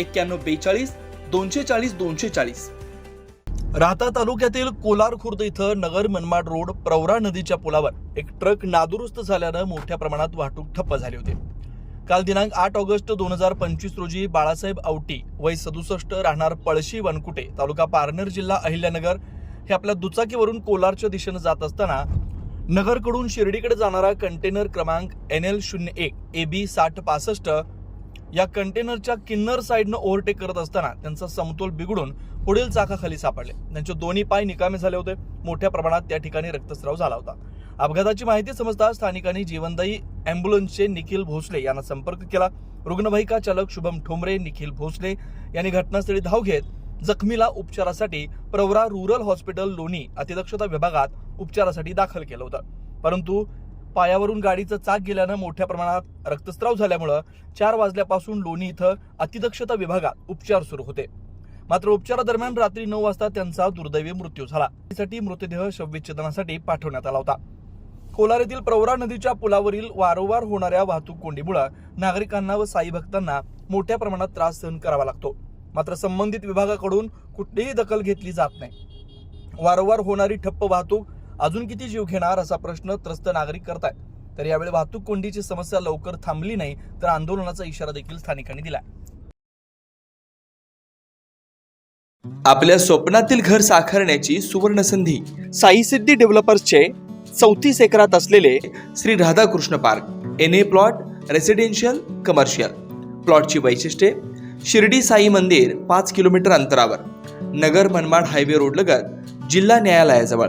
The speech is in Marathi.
एक्क्याण्णव बेचाळीस दोनशे चाळीस दोनशे चाळीस. राहता तालुक्यातील कोलार खुर्द इथं नगर मनमाड रोड प्रवरा नदीच्या पुलावर एक ट्रक नादुरुस्त झाल्यानं मोठ्या प्रमाणात वाहतूक ठप्प झाली होती. काल दिनांक आठ ऑगस्ट दोन हजार पंचवीस रोजी बाळासाहेब आवटी वय सदुसष्ट राहणार पळशी वनकुटे तालुका पारनेर जिल्हा अहिल्यानगर हे आपल्या दुचाकीवरून कोलारच्या दिशेनं जात असताना नगरकडून शिर्डीकडे जाणारा कंटेनर क्रमांक एन एल शून्य एक ए बी साठ पासष्ट या कंटेनरच्या किन्नर साईडनं ओव्हरटेक करत असताना त्यांचा समतोल बिघडून पुढील चाकाखाली सापडले. त्यांचे दोन्ही पाय निकामे झाले होते. मोठ्या प्रमाणात त्या ठिकाणी रक्तस्राव झाला होता. अपघाताची माहिती समजता स्थानिकांनी जीवनदायी अँब्युलन्सचे निखिल भोसले यांना संपर्क केला. रुग्णवाहिका चालक शुभम ठोंबरे निखिल भोसले यांनी घटनास्थळी धाव घेत जखमीला उपचारासाठी प्रवरा रुरल हॉस्पिटल लोणी अतिदक्षता विभागात उपचारासाठी दाखल केलं होतं. परंतु पायावरून गाडीचं चाक गेल्यानं मोठ्या प्रमाणात रक्तस्राव झाल्यामुळं चार वाजल्यापासून लोणी इथं अतिदक्षता विभागात उपचार सुरू होते. मात्र उपचारादरम्यान रात्री नऊ वाजता त्यांचा दुर्दैवी मृत्यू झाला. त्यासाठी मृतदेह शवविच्छेदनासाठी पाठवण्यात आला होता. कोलार येथील प्रवरा नदीच्या पुलावरील वारंवार होणाऱ्या वाहतूक कोंडीमुळे नागरिकांना व साई भक्तांना मोठ्या प्रमाणात त्रास सहन करावा लागतो. मात्र संबंधित विभागाकडून कुठलीही दखल घेतली जात नाही. वारंवार होणारी ठप्प वाहतूक अजून किती जीव घेणार असा प्रश्न त्रस्त नागरिक करतायत. तर यावेळी वाहतूक कोंडीची समस्या लवकर थांबली नाही तर आंदोलनाचा इशारा देखील स्थानिकांनी दिला आपल्या स्वप्नातील घर साकारण्याची सुवर्ण संधी साई सिद्धी डेव्हलपर्सचे चौतीस एकरात असलेले Shri Radhakrishna park N A plot residential commercial प्लॉटची वैशिष्ट्ये शिर्डी साई मंदिर पाच किलोमीटर अंतरावर नगर मनमाड हायवे रोड लगत जिल्हा न्यायालयाजवळ.